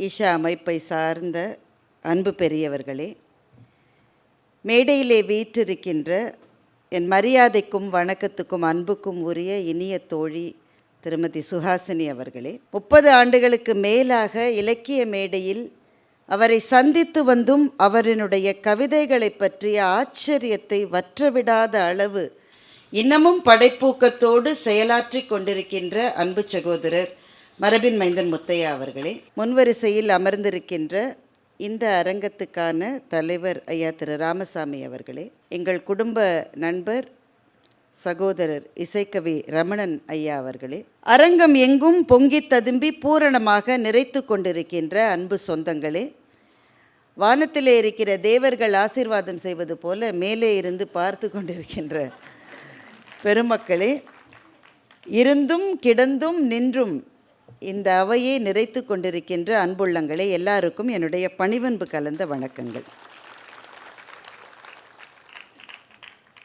ஈஷா அமைப்பை சார்ந்த அன்பு பெரியவர்களே மேடையிலே வீற்றிருக்கின்ற என் மரியாதைக்கும் வணக்கத்துக்கும் அன்புக்கும் உரிய இனிய தோழி திருமதி சுஹாசினி அவர்களே முப்பது ஆண்டுகளுக்கு மேலாக இலக்கிய மேடையில் அவரை சந்தித்து வந்தும் அவரினுடைய கவிதைகளை பற்றிய ஆச்சரியத்தை வற்றவிடாத அளவு இன்னமும் படைப்பூக்கத்தோடு செயலாற்றிக் கொண்டிருக்கின்ற அன்பு சகோதரர் மரபின் மைந்தன் முத்தையா அவர்களே முன்வரிசையில் அமர்ந்திருக்கின்ற இந்த அரங்கத்துக்கான தலைவர் ஐயா திரு ராமசாமி அவர்களே எங்கள் குடும்ப நண்பர் சகோதரர் இசைக்கவி ரமணன் ஐயா அவர்களே அரங்கம் எங்கும் பொங்கி ததும்பி பூரணமாக நிறைத்து கொண்டிருக்கின்ற அன்பு சொந்தங்களே வானத்திலே இருக்கிற தேவர்கள் ஆசீர்வாதம் செய்வது போல மேலே இருந்து பார்த்து கொண்டிருக்கின்ற பெருமக்களே இருந்தும் கிடந்தும் நின்றும் இந்த அவையை நிறைத்து கொண்டிருக்கின்ற அன்புள்ளங்களே எல்லாருக்கும் என்னுடைய பணிவன்பு கலந்த வணக்கங்கள்.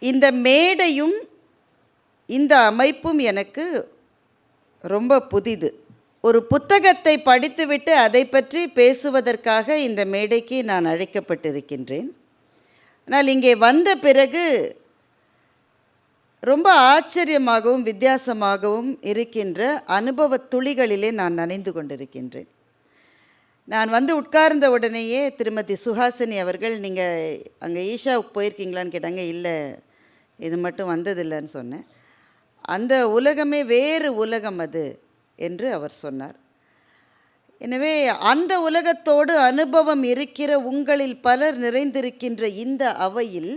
இந்த மேடையும் இந்த அமைப்பும் எனக்கு ரொம்ப புதிது. ஒரு புத்தகத்தை படித்துவிட்டு அதை பற்றி பேசுவதற்காக இந்த மேடைக்கு நான் அழைக்கப்பட்டிருக்கின்றேன். ஆனால் இங்கே வந்த பிறகு ரொம்ப ஆச்சரியமாகவும் வித்தியாசமாகவும் இருக்கின்ற அனுபவ துளிகளிலே நான் நனைந்து கொண்டிருக்கின்றேன். நான் வந்து உட்கார்ந்த உடனேயே திருமதி சுஹாசினி அவர்கள் நீங்கள் அங்கே ஈஷாவுக்கு போயிருக்கீங்களான்னு கேட்டாங்க இல்லை இது மட்டும் வந்ததில்லைன்னு சொன்னேன். அந்த உலகமே வேறு உலகம் அது என்று அவர் சொன்னார். எனவே அந்த உலகத்தோடு அனுபவம் இருக்கிற உங்களில் பலர் நிறைந்திருக்கின்ற இந்த அவையில்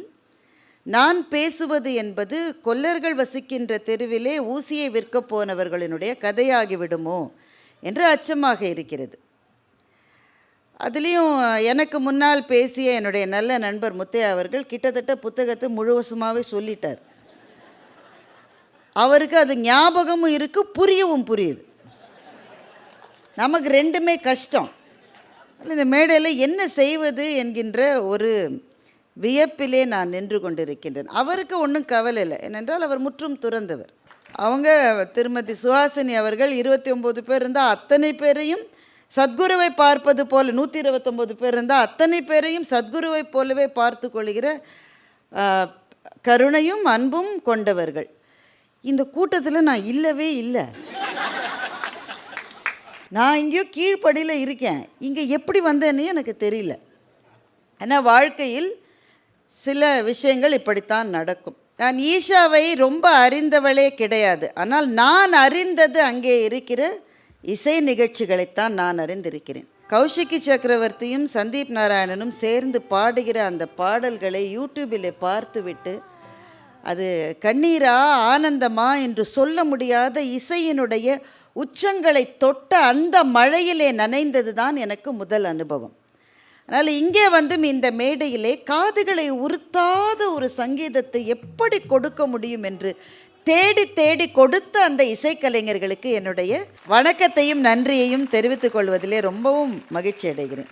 நான் பேசுவது என்பது கொல்லர்கள் வசிக்கின்ற தெருவிலே ஊசியை விற்கப் போனவர்களினுடைய கதையாகிவிடுமோ என்று அச்சமாக இருக்கிறது. அதுலேயும் எனக்கு முன்னால் பேசிய என்னுடைய நல்ல நண்பர் முத்தையா அவர்கள் கிட்டத்தட்ட புத்தகத்தை முழுவசுமாகவே சொல்லிட்டார். அவருக்கு அது ஞாபகமும் இருக்குது புரியவும் புரியுது. நமக்கு ரெண்டுமே கஷ்டம். இந்த மேடையில் என்ன செய்வது என்கின்ற ஒரு வியப்பிலே நான் நின்று கொண்டிருக்கின்றேன். அவருக்கு ஒன்றும் கவலை இல்லை. ஏனென்றால் அவர் முற்றும் துறந்தவர். அவங்க திருமதி சுஹாசினி அவர்கள் இருபத்தி ஒம்பது பேர் இருந்தால் அத்தனை பேரையும் சத்குருவை பார்ப்பது போல் நூற்றி இருபத்தொம்போது பேர் இருந்தால் அத்தனை பேரையும் சத்குருவை போலவே பார்த்து கொள்கிற கருணையும் அன்பும் கொண்டவர்கள். இந்த கூட்டத்தில் நான் இல்லவே இல்லை. நான் இங்கேயோ கீழ்ப்படியில் இருக்கேன். இங்கே எப்படி வந்தேன்னு எனக்கு தெரியல. ஆனால் வாழ்க்கையில் சில விஷயங்கள் இப்படித்தான் நடக்கும். நான் ஈஷாவை ரொம்ப அறிந்தவளே கிடையாது. ஆனால் நான் அறிந்தது அங்கே இருக்கிற இசை நிகழ்ச்சிகளைத்தான் நான் அறிந்திருக்கிறேன். கௌஷிகி சக்கரவர்த்தியும் சந்தீப் நாராயணனும் சேர்ந்து பாடுகிற அந்த பாடல்களை யூடியூபில் பார்த்துவிட்டு அது கண்ணீரா ஆனந்தமா என்று சொல்ல முடியாத இசையினுடைய உச்சங்களை தொட்ட அந்த மழையிலே நனைந்தது தான் எனக்கு முதல் அனுபவம். அதனால் இங்கே வந்தும் இந்த மேடையிலே காதுகளை உறுத்தாத ஒரு சங்கீதத்தை எப்படி கொடுக்க முடியும் என்று தேடி தேடி கொடுத்த அந்த இசைக்கலைஞர்களுக்கு என்னுடைய வணக்கத்தையும் நன்றியையும் தெரிவித்துக் கொள்வதிலே ரொம்பவும் மகிழ்ச்சி அடைகிறேன்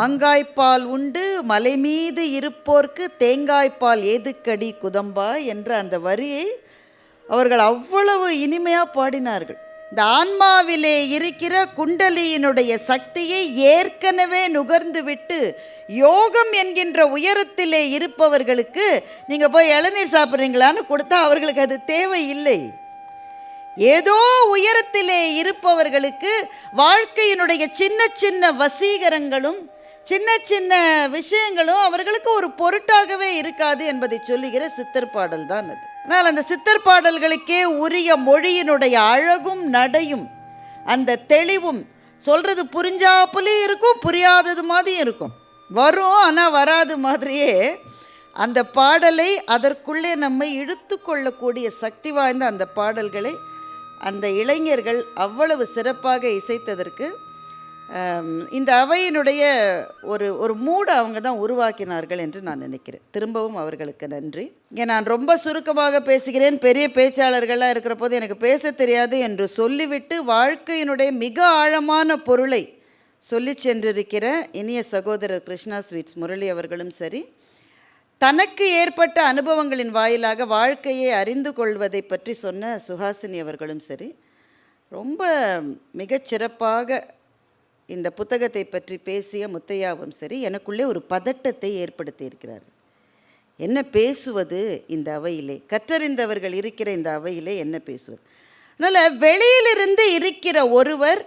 மாங்காய்ப்பால் உண்டு மலை மீது இருப்போர்க்கு தேங்காய்ப்பால் ஏதுக்கடி குதம்பா என்ற அந்த வரியை அவர்கள் அவ்வளவு இனிமையாக பாடினார்கள். இந்த ஆன்மாவிலே இருக்கிற குண்டலியினுடைய சக்தியை ஏற்கனவே நுகர்ந்து விட்டு யோகம் என்கின்ற உயரத்திலே இருப்பவர்களுக்கு நீங்கள் போய் இளநீர் சாப்பிட்றீங்களான்னு கொடுத்தா அவர்களுக்கு அது தேவையில்லை. ஏதோ உயரத்திலே இருப்பவர்களுக்கு வாழ்க்கையினுடைய சின்ன சின்ன வசீகரங்களும் சின்ன சின்ன விஷயங்களும் அவர்களுக்கு ஒரு பொருட்டாகவே இருக்காது என்பதை சொல்லுகிற சித்தர் பாடல் தான் அது. ஆனால் அந்த சித்தர் பாடல்களுக்கே உரிய மொழியினுடைய அழகும் நடையும் அந்த தெளிவும் சொல்கிறது புரிஞ்சாப்புலையும் இருக்கும் புரியாதது மாதிரியும் இருக்கும். வரும் ஆனால் வராது மாதிரியே அந்த பாடலை அதற்குள்ளே நம்மை இழுத்து கொள்ளக்கூடிய சக்தி வாய்ந்த அந்த பாடல்களை அந்த இளைஞர்கள் அவ்வளவு சிறப்பாக இசைத்ததற்கு இந்த அவையினுடைய ஒரு ஒரு மூடை அவங்க தான் உருவாக்கினார்கள் என்று நான் நினைக்கிறேன். திரும்பவும் அவர்களுக்கு நன்றி. இங்கே நான் ரொம்ப சுருக்கமாக பேசுகிறேன். பெரிய பேச்சாளர்களாக இருக்கிற போது எனக்கு பேச தெரியாது என்று சொல்லிவிட்டு வாழ்க்கையினுடைய மிக ஆழமான பொருளை சொல்லி சென்றிருக்கிற இனிய சகோதரர் கிருஷ்ணா ஸ்வீட்ஸ் முரளி அவர்களும் சரி. தனக்கு ஏற்பட்ட அனுபவங்களின் வாயிலாக வாழ்க்கையை அறிந்து கொள்வதை பற்றி சொன்ன சுஹாசினி அவர்களும் சரி. ரொம்ப மிகச்சிறப்பாக இந்த புத்தகத்தை பற்றி பேசிய முத்தையாவும் சரி எனக்குள்ளே ஒரு பதட்டத்தை ஏற்படுத்தி இருக்கிறார் என்ன பேசுவது இந்த அவையிலே? கற்றறிந்தவர்கள் இருக்கிற இந்த அவையிலே என்ன பேசுவது? அதனால் வெளியிலிருந்து இருக்கிற ஒருவர்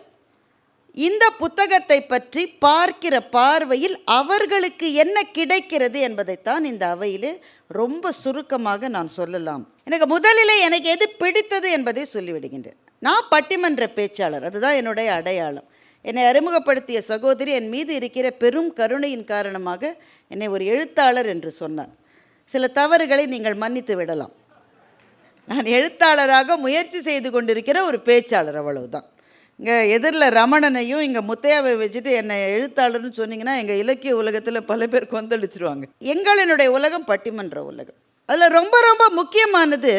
இந்த புத்தகத்தை பற்றி பார்க்கிற பார்வையில் அவர்களுக்கு என்ன கிடைக்கிறது என்பதைத்தான் இந்த அவையிலே ரொம்ப சுருக்கமாக நான் சொல்லலாம். எனக்கு முதலிலே எனக்கு எது பிடித்தது என்பதை சொல்லிவிடுகின்றேன். நான் பட்டிமன்ற பேச்சாளர் அதுதான் என்னுடைய அடையாளம். என்னை அறிமுகப்படுத்திய சகோதரி என் மீது இருக்கிற பெரும் கருணையின் காரணமாக என்னை ஒரு எழுத்தாளர் என்று சொன்னார். சில தவறுகளை நீங்கள் மன்னித்து விடலாம். நான் எழுத்தாளராக முயற்சி செய்து கொண்டிருக்கிற ஒரு பேச்சாளர் அவ்வளவுதான். இங்கே எதிரில் ரமணனையும் இங்கே முத்தையாவை வச்சுட்டு என்னை எழுத்தாளர்னு சொன்னீங்கன்னா எங்கள் இலக்கிய உலகத்தில் பல பேர் கொந்தளிச்சிருவாங்க. எங்களினுடைய உலகம் பட்டிமன்ற உலகம். அதில் ரொம்ப ரொம்ப முக்கியமானது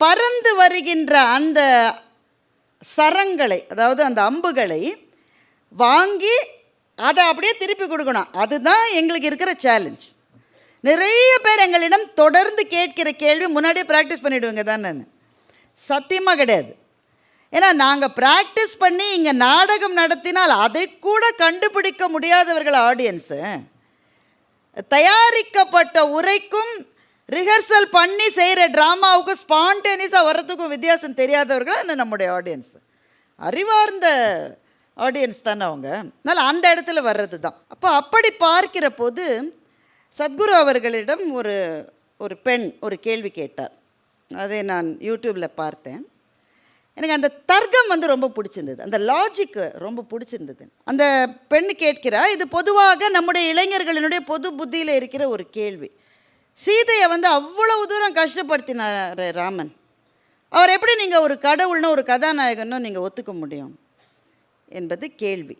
பறந்து வருகின்ற அந்த சரங்களை அதாவது அந்த அம்புகளை வாங்கி அதை அப்படியே திருப்பி கொடுக்கணும். அதுதான் எங்களுக்கு இருக்கிற சேலஞ்ச் நிறைய பேர் எங்களிடம் தொடர்ந்து கேட்கிற கேள்வி முன்னாடியே ப்ராக்டிஸ் பண்ணிவிடுவேங்க தான் நான். சத்தியமாக கிடையாது. ஏன்னா நாங்கள் ப்ராக்டிஸ் பண்ணி இங்கே நாடகம் நடத்தினால் அதை கூட கண்டுபிடிக்க முடியாதவர்கள் ஆடியன்ஸு தயாரிக்கப்பட்ட உரைக்கும் ரிஹர்சல் பண்ணி செய்கிற ட்ராமாவுக்கும் ஸ்பான்டேனியஸாக வர்றதுக்கும் வித்தியாசம் தெரியாதவர்கள் என்ன நம்முடைய ஆடியன்ஸ் அறிவார்ந்த ஆடியன்ஸ் தானே அவங்க. அதனால் அந்த இடத்துல வர்றது தான் அப்போ அப்படி பார்க்கிற போது சத்குரு அவர்களிடம் ஒரு ஒரு பெண் ஒரு கேள்வி கேட்டார். அதை நான் யூடியூப்பில் பார்த்தேன். எனக்கு அந்த தர்க்கம் வந்து ரொம்ப பிடிச்சிருந்தது. அந்த லாஜிக்கு ரொம்ப பிடிச்சிருந்தது. அந்த பெண் கேட்கிறா இது பொதுவாக நம்முடைய இளைஞர்களினுடைய பொது புத்தியில் இருக்கிற ஒரு கேள்வி. சீதையை வந்து அவ்வளவு தூரம் கஷ்டப்படுத்தினார் ராமன். அவர் எப்படி நீங்கள் ஒரு கடவுள்னு ஒரு கதாநாயகனும் நீங்கள் ஒத்துக்க முடியும்? என்பது கேள்வி.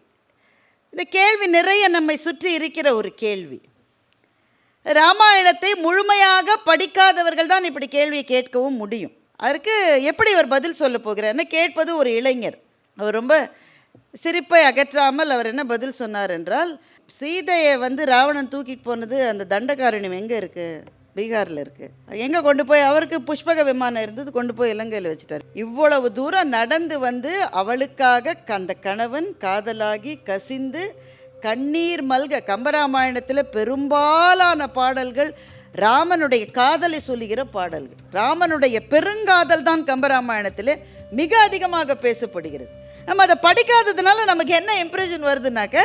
இந்த கேள்வி நிறைய நம்மை சுற்றி இருக்கிற ஒரு கேள்வி. ராமாயணத்தை முழுமையாக படிக்காதவர்கள் தான் இப்படி கேள்வியை கேட்கவும் முடியும். அதற்கு எப்படி அவர் பதில் சொல்ல போகிறார்னு கேட்பது ஒரு இளைஞர். அவர் ரொம்ப சிரிப்பை அகற்றாமல் அவர் என்ன பதில் சொன்னார் என்றால் சீதையை வந்து ராவணன் தூக்கிட்டு போனது அந்த தண்டகாரண்யம் எங்கே இருக்குது பீகாரில் இருக்குது எங்கே கொண்டு போய்? அவருக்கு புஷ்பக விமானம் இருந்தது கொண்டு போய் இலங்கையில் வச்சுட்டார். இவ்வளவு தூரம் நடந்து வந்து அவளுக்காக அந்த கணவன் காதலாகி கசிந்து கண்ணீர் மல்க கம்பராமாயணத்தில் பெரும்பாலான பாடல்கள் ராமனுடைய காதலை சொல்லுகிற பாடல்கள். ராமனுடைய பெருங்காதல் தான் கம்பராமாயணத்தில் மிக அதிகமாக பேசப்படுகிறது. நம்ம அதை படிக்காததுனால நமக்கு என்ன இம்ப்ரெஷன் வருதுனாக்க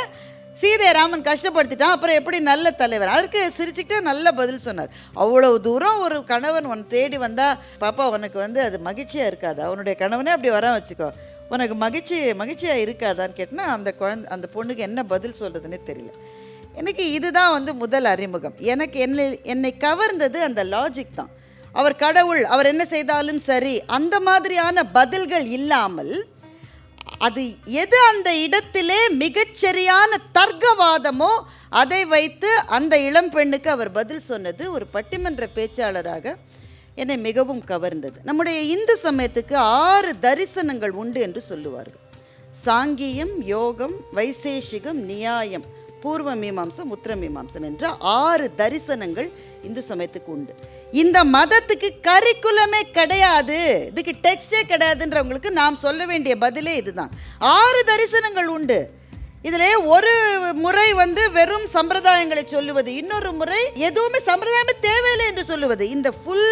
சீதையை ராமன் கஷ்டப்படுத்திட்டான். அப்புறம் எப்படி நல்ல தலைவர்? அதற்கு சிரிச்சுக்கிட்டே நல்ல பதில் சொன்னார். அவ்வளவு தூரம் ஒரு கணவன் உன் தேடி வந்தால் பாப்பா உனக்கு வந்து அது மகிழ்ச்சியாக இருக்காது. அவனுடைய கணவனே அப்படி வர வச்சுக்கோ. உனக்கு மகிழ்ச்சி மகிழ்ச்சியாக இருக்காதான்னு கேட்டால் அந்த குழந்த அந்த பொண்ணுக்கு என்ன பதில் சொல்கிறதுனே தெரியல. எனக்கு இதுதான் வந்து முதல் அறிமுகம். எனக்கு என்னை என்னை கவர்ந்தது அந்த லாஜிக் தான். அவர் கடவுள் அவர் என்ன செய்தாலும் சரி அந்த மாதிரியான பதில்கள் இல்லாமல் அது எது அந்த இடத்திலே மிகச்சரியான தர்க்கவாதமோ அதை வைத்து அந்த இளம் பெண்ணுக்கு அவர் பதில் சொன்னது ஒரு பட்டிமன்ற பேச்சாளராக என்னை மிகவும் கவர்ந்தது. நம்முடைய இந்து சமயத்துக்கு ஆறு தரிசனங்கள் உண்டு என்று சொல்லுவார்கள். சாங்கியம் யோகம் வைசேஷிகம் நியாயம் பூர்வ மீமாம்சம் உத்தர மீமாம்சம் என்ற ஆறு தரிசனங்கள் இந்து சமயத்துக்கு உண்டு. இந்த மதத்துக்கு கரிக்குலமே கிடையாது. இதுக்கு டெக்ஸ்டே கிடையாதுன்றவங்களுக்கு நாம் சொல்ல வேண்டிய பதிலே இதுதான். ஆறு தரிசனங்கள் உண்டு. இதில் ஒரு முறை வந்து வெறும் சம்பிரதாயங்களை சொல்லுவது இன்னொரு முறை எதுவுமே சம்பிரதாயமே தேவையில்லை என்று சொல்லுவது. இந்த ஃபுல்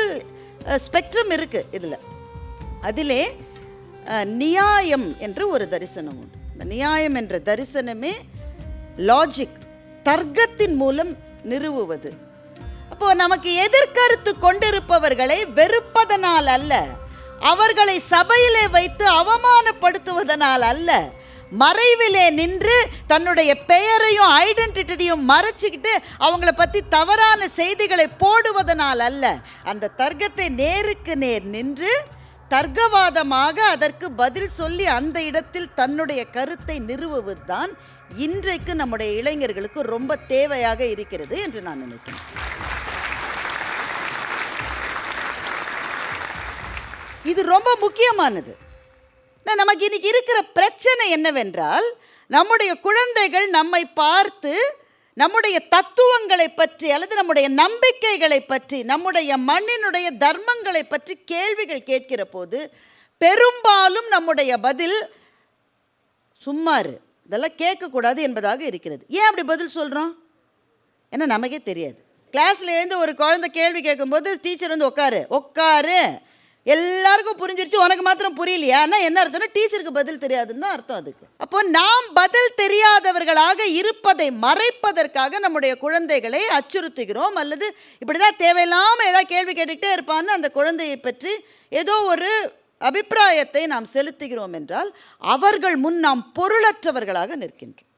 ஸ்பெக்ட்ரம் இருக்கு இதில். அதிலே நியாயம் என்று ஒரு தரிசனம் உண்டு. இந்த நியாயம் என்ற தரிசனமே லாஜிக் தர்க்கத்தின் மூலம் நிறுவுவது. அப்போ நமக்கு எதிர்கருத்து கொண்டிருப்பவர்களை வெறுப்பதனால் அல்ல அவர்களை சபையிலே வைத்து அவமானப்படுத்துவதனால் அல்ல மறைவிலே நின்று தன்னுடைய பெயரையும் ஐடென்டிட்டியும் மறைச்சிக்கிட்டு அவங்கள பற்றி தவறான செய்திகளை போடுவதனால் அல்ல. அந்த தர்க்கத்தை நேருக்கு நேர் நின்று தர்க்கவாதமாக அதற்கு பதில் சொல்லி அந்த இடத்தில் தன்னுடைய கருத்தை நிறுவுவதுதான் இன்றைக்கு நம்முடைய இளைஞர்களுக்கு ரொம்ப தேவையாக இருக்கிறது என்று நான் நினைக்கிறேன். இது ரொம்ப முக்கியமானது. நான் நமக்கு இன்னைக்கு இருக்கிற பிரச்சனை என்னவென்றால் நம்முடைய குழந்தைகள் நம்மை பார்த்து நம்முடைய தத்துவங்களை பற்றி அல்லது நம்முடைய நம்பிக்கைகளை பற்றி நம்முடைய மண்ணினுடைய தர்மங்களை பற்றி கேள்விகள் கேட்கிற போது பெரும்பாலும் நம்முடைய பதில் சும்மாரு இதெல்லாம் கேட்கக்கூடாது என்பதாக இருக்கிறது. ஏன் அப்படி பதில் சொல்கிறோம் ஏன்னா நமக்கே தெரியாது. கிளாஸில் எழுந்து ஒரு குழந்தை கேள்வி கேட்கும்போது டீச்சர் வந்து உட்காரு உட்காரு எல்லாருக்கும் புரிஞ்சிருச்சு. உனக்கு மாத்திரம் புரியலையா? ஆனால் என்ன அர்த்தம்னா டீச்சருக்கு பதில் தெரியாதுன்னு தான் அர்த்தம் அதுக்கு. அப்போ நாம் பதில் தெரியாதவர்களாக இருப்பதை மறைப்பதற்காக நம்முடைய குழந்தைகளை அச்சுறுத்துகிறோம். அல்லது இப்படிதான் தேவையில்லாமல் ஏதாவது கேள்வி கேட்டுக்கிட்டே இருப்பான்னு அந்த குழந்தையை பற்றி ஏதோ ஒரு அபிப்பிராயத்தை நாம் செலுத்துகிறோம் என்றால் அவர்கள் முன் நாம் பொருளற்றவர்களாக நிற்கின்றோம்.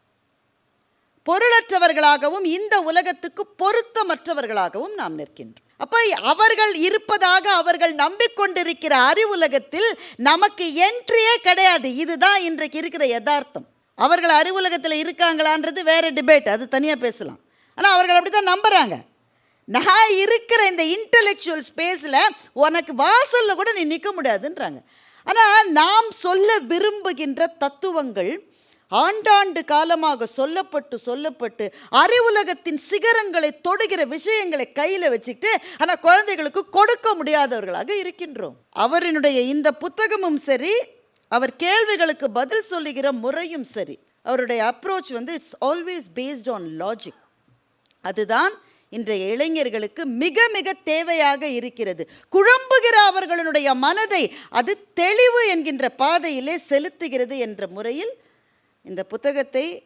பொருளற்றவர்களாகவும் இந்த உலகத்துக்கு பொருத்தமற்றவர்களாகவும் நாம் நிற்கின்றோம். அப்போ அவர்கள் இருப்பதாக அவர்கள் நம்பிக்கொண்டிருக்கிற அறிவுலகத்தில் நமக்கு என்ட்ரியே கிடையாது. இதுதான் இன்றைக்கு இருக்கிற யதார்த்தம். அவர்கள் அறிவுலகத்தில் இருக்காங்களான்றது வேற டிபேட் அது தனியாக பேசலாம். ஆனால் அவர்கள் அப்படி தான் நம்புகிறாங்க நான் இருக்கிற இந்த இன்டெலெக்சுவல் ஸ்பேஸில் உனக்கு வாசலில் கூட நீ நிற்க முடியாதுன்றாங்க. ஆனால் நாம் சொல்ல விரும்புகின்ற தத்துவங்கள் ஆண்டாண்டு காலமாக சொல்லப்பட்டு சொல்லப்பட்டு அறிவுலகத்தின் சிகரங்களை தொடுகிற விஷயங்களை கையில் வச்சுக்கிட்டு ஆனால் குழந்தைகளுக்கு கொடுக்க முடியாதவர்களாக இருக்கின்றோம். அவரினுடைய இந்த புத்தகமும் சரி அவர் கேள்விகளுக்கு பதில் சொல்லுகிற முறையும் சரி. அவருடைய அப்ரோச் வந்து it's always based on logic அதுதான் இன்றைய இளைஞர்களுக்கு மிக மிக தேவையாக இருக்கிறது. குழம்புகிற அவர்களுடைய மனதை அது தெளிவு என்கின்ற பாதையிலே செலுத்துகிறது என்ற முறையில் இந்த புத்தகத்தை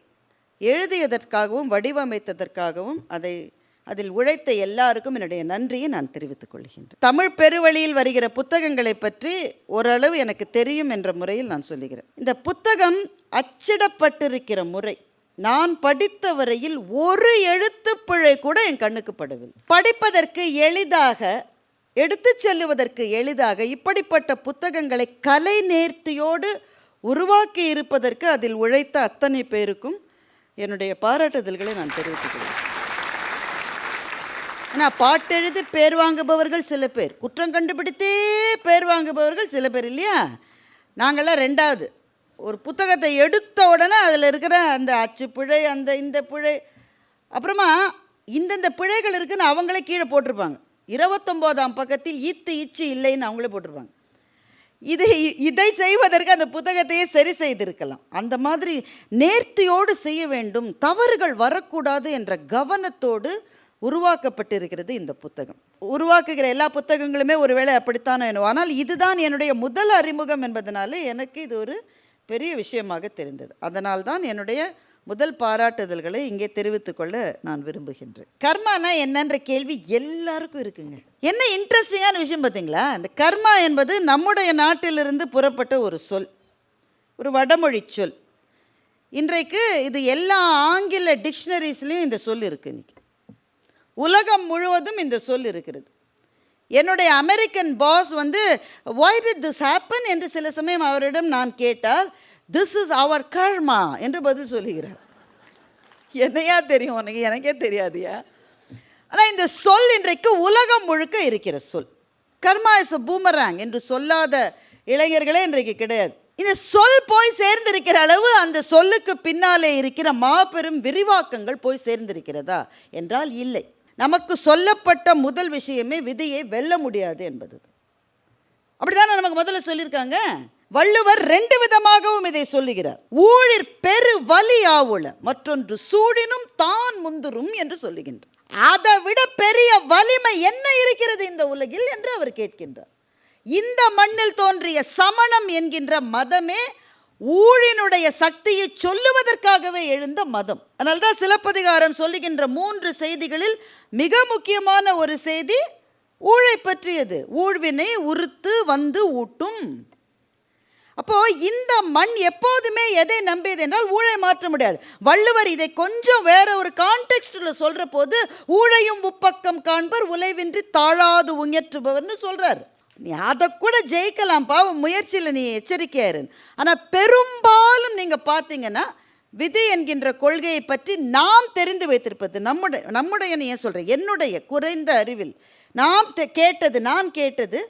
எழுதியதற்காகவும் வடிவமைத்ததற்காகவும் அதை அதில் உழைத்த எல்லாருக்கும் என்னுடைய நன்றியை நான் தெரிவித்துக் கொள்கின்றேன். தமிழ் பெருவழியில் வருகிற புத்தகங்களை பற்றி ஓரளவு எனக்கு தெரியும் என்ற முறையில் நான் சொல்லுகிறேன். இந்த புத்தகம் அச்சிடப்பட்டிருக்கிற முறை நான் படித்த வரையில் ஒரு எழுத்துப்பிழை கூட என் கண்ணுக்கு படவில்லை. படிப்பதற்கு எளிதாக எடுத்துச் செல்லுவதற்கு எளிதாக இப்படிப்பட்ட புத்தகங்களை கலை நேர்த்தியோடு உருவாக்கி இருப்பதற்கு அதில் உழைத்த அத்தனை பேருக்கும் என்னுடைய பாராட்டுதல்களை நான் தெரிவித்துக்கிறேன். ஆனால் பாட்டெழுதி பேர் வாங்குபவர்கள் சில பேர். குற்றம் கண்டுபிடித்தே பேர் வாங்குபவர்கள் சில பேர் இல்லையா? நாங்கள்லாம் ரெண்டாவது. ஒரு புத்தகத்தை எடுத்த உடனே அதில் இருக்கிற அந்த அச்சு பிழை அந்த இந்த பிழை. அப்புறமா இந்தந்த பிழைகள் இருக்குதுன்னு அவங்களே கீழே போட்டிருப்பாங்க. இருபத்தொம்போதாம் பக்கத்தில் ஈத்து இச்சு இல்லைன்னு அவங்களே போட்டிருப்பாங்க. இதை இதை செய்வதற்கு அந்த புத்தகத்தையே சரி செய்திருக்கலாம். அந்த மாதிரி நேர்த்தியோடு செய்ய வேண்டும். தவறுகள் வரக்கூடாது என்ற கவனத்தோடு உருவாக்கப்பட்டிருக்கிறது இந்த புத்தகம். உருவாக்குகிற எல்லா புத்தகங்களுமே ஒருவேளை அப்படித்தானோ என்னவோ. ஆனால் இதுதான் என்னுடைய முதல் அறிமுகம் என்பதனால எனக்கு இது ஒரு பெரிய விஷயமாக தெரிந்தது. அதனால்தான் என்னுடைய முதல் பாராட்டுதல்களை இங்கே தெரிவித்துக்கொள்ள நான் விரும்புகின்றேன். கர்மானா என்னன்ற கேள்வி எல்லாருக்கும் இருக்குங்க. என்ன இன்ட்ரெஸ்டிங்கான விஷயம் பார்த்தீங்களா? இந்த கர்மா என்பது நம்முடைய நாட்டிலிருந்து புறப்பட்ட ஒரு சொல். ஒரு வடமொழி சொல். இன்றைக்கு இது எல்லா ஆங்கில டிக்ஷனரிஸ்லேயும் இந்த சொல் இருக்குது இன்னைக்கு. உலகம் முழுவதும் இந்த சொல் இருக்கிறது. என்னுடைய அமெரிக்கன் பாஸ் வந்து why did திஸ் happen? என்று சில சமயம் அவரிடம் நான் கேட்டால் திஸ் இஸ் அவர் கர்மா என்று பதில் சொல்லுகிறார். என்னையா தெரியும் உனக்கு? எனக்கே தெரியாதியா? ஆனால் இந்த சொல் இன்றைக்கு உலகம் முழுக்க இருக்கிற சொல். கர்மா இஸ் பூமராங் என்று சொல்லாத இளைஞர்களே இன்றைக்கு கிடையாது. இந்த சொல் போய் சேர்ந்திருக்கிற அளவு அந்த சொல்லுக்கு பின்னாலே இருக்கிற மாபெரும் விரிவாக்கங்கள் போய் சேர்ந்திருக்கிறதா? என்றால் இல்லை. நமக்கு சொல்லப்பட்ட முதல் விஷயமே விதியை வெல்ல முடியாது என்பது. அப்படிதானே நமக்கு முதல்ல சொல்லியிருக்காங்க? வள்ளுவர் ரெண்டு விதமாகவும் இதை சொல்லுகிறார். ஊழிர் பெரு வலி ஆவுல மற்றொன்று சூடினும் தான் முந்துரும் என்று சொல்லுகின்றார். அதை விட பெரிய வலிமை என்ன இருக்கிறது இந்த உலகில் என்று அவர் கேட்கின்றார். இந்த மண்ணில் தோன்றிய சமணம் என்கின்ற மதமே ஊழினுடைய சக்தியை சொல்லுவதற்காகவே எழுந்த மதம். அதனால்தான் சிலப்பதிகாரம் சொல்லுகின்ற மூன்று செய்திகளில் மிக முக்கியமான ஒரு செய்தி ஊழை பற்றியது. ஊழ்வினை உறுத்து வந்து ஊட்டும். அப்போ இந்த மண் எப்போதுமே எதை நம்பியது என்றால் ஊழை மாற்ற முடியாது. வள்ளுவர் இதை கொஞ்சம் வேற ஒரு கான்டெக்ஸ்டில் சொல்ற போது ஊழையும் உப்பக்கம் காண்பர் உலைவின்றி தாழாது உயற்றுபவர்னு சொல்கிறார் நீ அதை கூட ஜெயிக்கலாம். பாவம் முயற்சியில் நீ எச்சரிக்கையாரு ஆனால் பெரும்பாலும் நீங்கள் பார்த்தீங்கன்னா விதி என்கின்ற கொள்கையை பற்றி நாம் தெரிந்து வைத்திருப்பது நம்முடைய நம்முடைய நீ ஏன் சொல்கிறேன் என்னுடைய குறைந்த அறிவில். நாம் கேட்டது நான் கேட்டது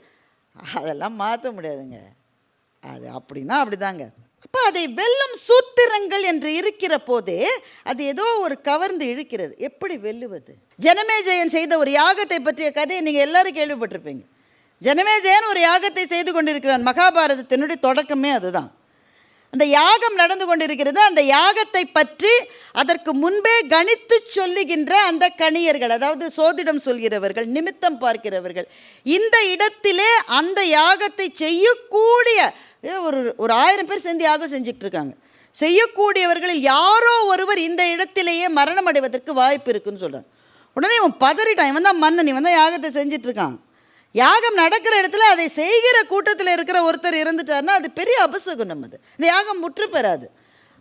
அதெல்லாம் மாற்ற முடியாதுங்க. அது அப்படின்னா அப்படிதாங்க. அப்போ அதை வெல்லும் சூத்திரங்கள் என்று இருக்கிற போதே அது ஏதோ ஒரு கவர்ந்து இழுக்கிறது. எப்படி வெல்லுவது? ஜனமேஜயன் செய்த ஒரு யாகத்தை பற்றிய கதையை நீங்கள் எல்லாரும் கேள்விப்பட்டிருப்பீங்க. ஜனமேஜயன் ஒரு யாகத்தை செய்து கொண்டிருக்கிறான். மகாபாரதத்தினுடைய தொடக்கமே அதுதான். அந்த யாகம் நடந்து கொண்டிருக்கிறது. அந்த யாகத்தை பற்றி அதற்கு முன்பே கணித்து சொல்லுகின்ற அந்த கணியர்கள் அதாவது சோதிடம் சொல்கிறவர்கள் நிமித்தம் பார்க்கிறவர்கள் இந்த இடத்திலே அந்த யாகத்தை செய்யக்கூடிய ஒரு ஒரு ஆயிரம் பேர் சேர்ந்து யாகம் செஞ்சுட்டு இருக்காங்க. செய்யக்கூடியவர்களில் யாரோ ஒருவர் இந்த இடத்திலேயே மரணம் அடைவதற்கு வாய்ப்பு இருக்குன்னு சொல்கிறான் உடனே இவன் பதறிட்டான். இவன் தான் மன்னன். இவன் தான் யாகத்தை செஞ்சிட்ருக்கான் யாகம் நடக்கிற இடத்துல அதை செய்கிற கூட்டத்தில் இருக்கிற ஒருத்தர் இருந்துட்டார்னா அது பெரிய அபசகுணம் அது. இந்த யாகம் முற்று பெறாது.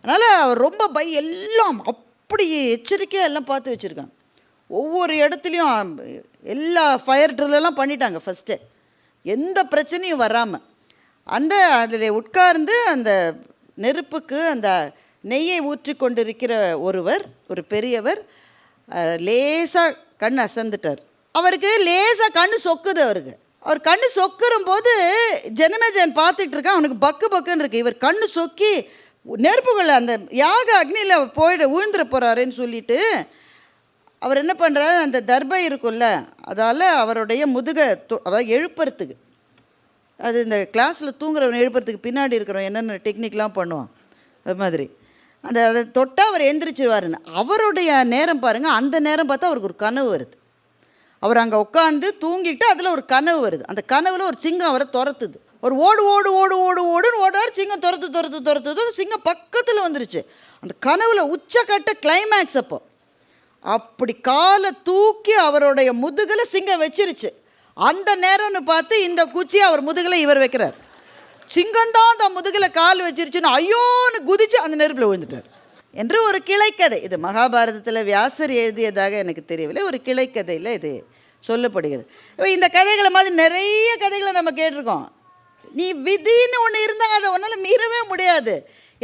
அதனால் அவர் ரொம்ப பை எல்லாம் அப்படி எச்சரிக்கையாக எல்லாம் பார்த்து வச்சுருக்காங்க. ஒவ்வொரு இடத்துலையும் எல்லா ஃபயர் ட்ரில்லாம் பண்ணிட்டாங்க ஃபஸ்ட்டு எந்த பிரச்சனையும் வராமல் அந்த அதில் உட்கார்ந்து அந்த நெருப்புக்கு அந்த நெய்யை ஊற்றி கொண்டிருக்கிற ஒருவர் ஒரு பெரியவர் லேசாக கண் அசந்துட்டார். அவருக்கு லேசாக கண்ணு சொக்குது அவருக்கு. அவர் கண்ணு சொக்குறும் போது ஜனமேஜன் பார்த்துட்டு இருக்கான் அவனுக்கு பக்கு பக்குன்னு இருக்கு இவர் கண்ணு சொக்கி நெருப்புக்குள்ள அந்த யாக அக்னியில் போயிட உழுந்துட போகிறாருன்னு சொல்லிட்டு அவர் என்ன பண்ணுறாரு அந்த தர்பை இருக்கும்ல அதால் அவருடைய முதுகை தொ- அதாவது எழுப்புறதுக்கு. அது இந்த கிளாஸில் தூங்குறவன் எழுப்புறதுக்கு பின்னாடி இருக்கிறவன் என்னென்ன டெக்னிக்லாம் பண்ணுவான் அது மாதிரி. அந்த அதை தொட்டால் அவர் எழுந்திரிச்சிருவாருன்னு அவருடைய நேரம் பாருங்கள் அந்த நேரம் பார்த்தா அவருக்கு ஒரு கனவு வருது. அவர் அங்கே உட்காந்து தூங்கிட்டு அதில் ஒரு கனவு வருது. அந்த கனவில் ஒரு சிங்கம் அவரை துரத்துது. ஒரு ஓடு ஓடு ஓடு ஓடு ஓடுன்னு ஓடுறார். சிங்கம் துரத்து துரத்து துரத்துது சிங்கம் பக்கத்தில் வந்துருச்சு. அந்த கனவில் உச்சக்கட்ட கிளைமேக்ஸ் அப்போ. அப்படி காலை தூக்கி அவருடைய முதுகில் சிங்கம் வச்சிருச்சு. அந்த நேரம்னு பார்த்து இந்த குச்சியை அவர் முதுகில் இவர் வைக்கிறார். சிங்கம்தான் அந்த முதுகில் கால் வச்சிருச்சுன்னு ஐயோன்னு குதிச்சு அந்த நெருப்பில் விழுந்துட்டார். என்று ஒரு கிளைக்கதை. இது மகாபாரதத்தில் வியாசர் எழுதியதாக எனக்கு தெரியவில்லை. ஒரு கிளைக்கதையில் இது சொல்லப்படுகிறது. இப்போ இந்த கதைகளை மாதிரி நிறைய கதைகளை நம்ம கேட்டிருக்கோம். நீ விதின்னு ஒன்று இருந்தால் அதை உன்னால் மீறவே முடியாது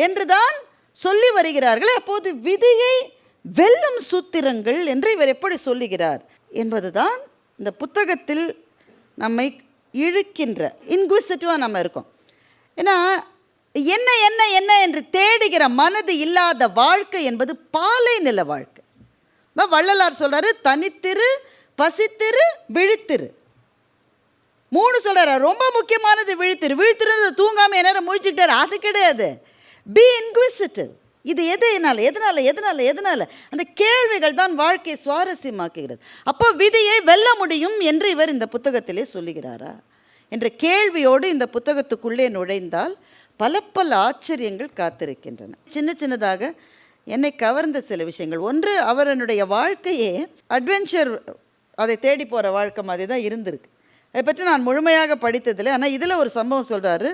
என்று தான் சொல்லி வருகிறார்கள். அப்போது விதியை வெல்லும் சூத்திரங்கள் என்று இவர் எப்படி சொல்லுகிறார் என்பதுதான் இந்த புத்தகத்தில் நம்மை இழுக்கின்ற இன்குவிசிட்டிவாக நம்ம இருக்கோம். ஏன்னா என்ன என்ன என்ன என்று தேடுகிற மனது இல்லாத வாழ்க்கை என்பது பாலை நில வாழ்க்கை. வள்ளலார் சொல்றாரு தனித்திரு பசித்திரு விழித்திரு. மூணு சொல்றாரு ரொம்ப முக்கியமானது விழித்திரு. விழித்திரு தூங்காம என்ன முழிச்சுக்கிட்டாரு. அது கிடையாது. பி இன்குவிசிட்டிவ் இது எது எதனால் எதனால எதனால எதனால? அந்த கேள்விகள் தான் வாழ்க்கையை சுவாரஸ்யமாக்குகிறது. அப்போ விதியை வெல்ல முடியும் என்று இவர் இந்த புத்தகத்திலே சொல்லுகிறாரா? என்ற கேள்வியோடு இந்த புத்தகத்துக்குள்ளே நுழைந்தால் பல பல ஆச்சரியங்கள் காத்திருக்கின்றன. சின்ன சின்னதாக என்னை கவர்ந்த சில விஷயங்கள். ஒன்று அவரனுடைய வாழ்க்கையே அட்வென்ச்சர் அதை தேடி போகிற வாழ்க்கை மாதிரி தான் இருந்திருக்கு. அதை பற்றி நான் முழுமையாக படித்ததில்லை. ஆனால் இதில் ஒரு சம்பவம் சொல்கிறாரு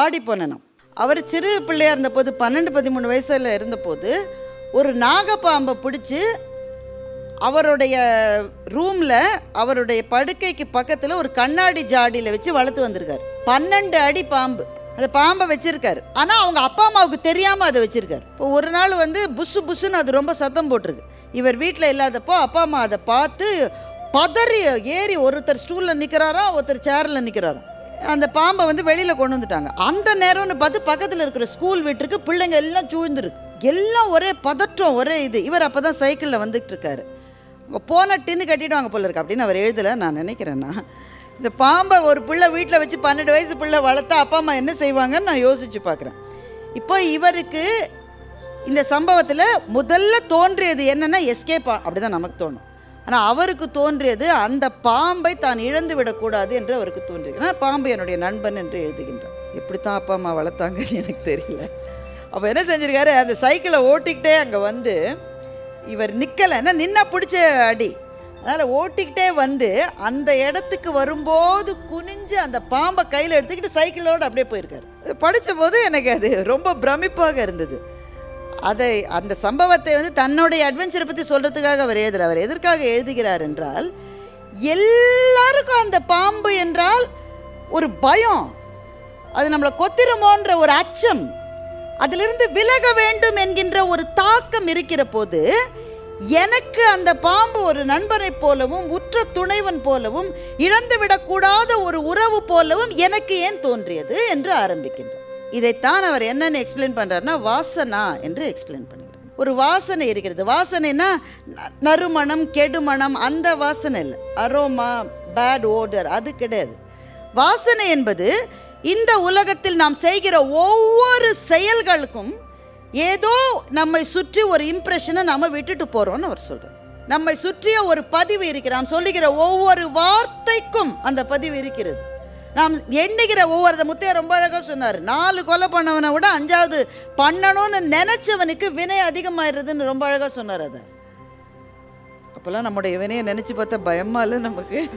ஆடி பொன்னனம். அவர் சிறு பிள்ளையாக இருந்தபோது பன்னெண்டு பதிமூணு வயசில் இருந்தபோது ஒரு நாகப்பாம்பை பிடிச்சி அவருடைய ரூமில் அவருடைய படுக்கைக்கு பக்கத்தில் ஒரு கண்ணாடி ஜாடியில் வச்சு வளர்த்து வந்திருக்கார். பன்னெண்டு அடி பாம்பு. அந்த பாம்பை வச்சுருக்காரு. ஆனால் அவங்க அப்பா அம்மாவுக்கு தெரியாமல் அதை வச்சுருக்காரு. இப்போ ஒரு நாள் வந்து புஷு புஷுன்னு அது ரொம்ப சத்தம் போட்டிருக்கு. இவர் வீட்டில் இல்லாதப்போ அப்பா அம்மா அதை பார்த்து பதறி ஏறி ஒருத்தர் ஸ்டூலில் நிற்கிறாரோ ஒருத்தர் சேரில் நிற்கிறாரோ அந்த பாம்பை வந்து வெளியில் கொண்டு வந்துட்டாங்க. அந்த நேரம்னு பார்த்து பக்கத்தில் இருக்கிற ஸ்கூல் வீட்டுக்கு பிள்ளைங்க எல்லாம் சூழ்ந்துருக்கு. எல்லாம் ஒரே பதற்றம் ஒரே இது. இவர் அப்போ தான் சைக்கிளில் வந்துட்டு இருக்காரு. போன டின்னு கட்டிடுவாங்க போல இருக்கு. அப்படின்னு அவர் எழுதலை நான் நினைக்கிறேன்னா இந்த பாம்பை ஒரு பிள்ளை வீட்டில் வச்சு பன்னெண்டு வயசு பிள்ளை வளர்த்தா அப்பா அம்மா என்ன செய்வாங்கன்னு நான் யோசிச்சு பார்க்குறேன். இப்போ இவருக்கு இந்த சம்பவத்தில் முதல்ல தோன்றியது என்னென்னா எஸ்கேப் அப்படி தான் நமக்கு தோணும். ஆனால் அவருக்கு தோன்றியது அந்த பாம்பை தான் இழந்து விடக்கூடாது என்று அவருக்கு தோன்றியது நான் பாம்பு என்னுடைய நண்பன் என்று எழுதுகின்றார் எப்படித்தான் அப்பா அம்மா வளர்த்தாங்கன்னு எனக்கு தெரியல. அப்போ என்ன செஞ்சிருக்காரு? அந்த சைக்கிளை ஓட்டிக்கிட்டே அங்கே வந்து இவர் நிற்கலைன்னா நின்னா பிடிச்ச அடி. அதனால் ஓட்டிக்கிட்டே வந்து அந்த இடத்துக்கு வரும்போது குனிஞ்சு அந்த பாம்பை கையில் எடுத்துக்கிட்டு சைக்கிளோடு அப்படியே போயிருக்காரு. படித்தபோது எனக்கு அது ரொம்ப பிரமிப்பாக இருந்தது. அதை அந்த சம்பவத்தை வந்து தன்னுடைய அட்வென்ச்சரை பற்றி சொல்கிறதுக்காக அவர் எழுதுகிறார் அவர் எதற்காக எழுதுகிறார் என்றால் எல்லாருக்கும் அந்த பாம்பு என்றால் ஒரு பயம். அது நம்மளை கொத்திருமோன்ற ஒரு அச்சம். அதிலிருந்து விலக வேண்டும் என்கின்ற ஒரு தாக்கம் இருக்கிற போது எனக்கு அந்த பாம்பு ஒரு நண்பனைப் போலவும் உற்ற துணைவன் போலவும் இழந்துவிடக்கூடாத ஒரு உறவு போலவும் எனக்கு ஏன் தோன்றியது என்று ஆரம்பிக்கின்றார். இதைத்தான் அவர் என்னன்னு எக்ஸ்பிளைன் பண்ணுறாருன்னா வாசனா என்று எக்ஸ்பிளைன் பண்ணுகிறார். ஒரு வாசனை இருக்கிறது. வாசனைனா ந- நறுமணம் கெடுமணம் அந்த வாசனை இல்லை. அரோமா பேட் ஓடர் அது கிடையாது. வாசனை என்பது இந்த உலகத்தில் நாம் செய்கிற ஒவ்வொரு செயல்களுக்கும் ஏதோ நம்மை சுற்றி ஒரு இம்ப்ரெஷனை நாம் விட்டுட்டு போகிறோம்னு அவர் சொல்கிறார் நம்மை சுற்றிய ஒரு பதிவு இருக்கிற நாம் சொல்லுகிற ஒவ்வொரு வார்த்தைக்கும் அந்த பதிவு இருக்கிறது. நாம் எண்ணுகிற ஒவ்வொரு முத்தையா ரொம்ப அழகாக சொன்னார். நாலு கொலை பண்ணவனை விட அஞ்சாவது பண்ணணும்னு நினச்சவனுக்கு வினை அதிகமாயிருதுன்னு ரொம்ப அழகாக சொன்னார் அதை. அப்போல்லாம் நம்முடைய வினையை நினச்சி பார்த்தா பயமா இல்லை நமக்கு.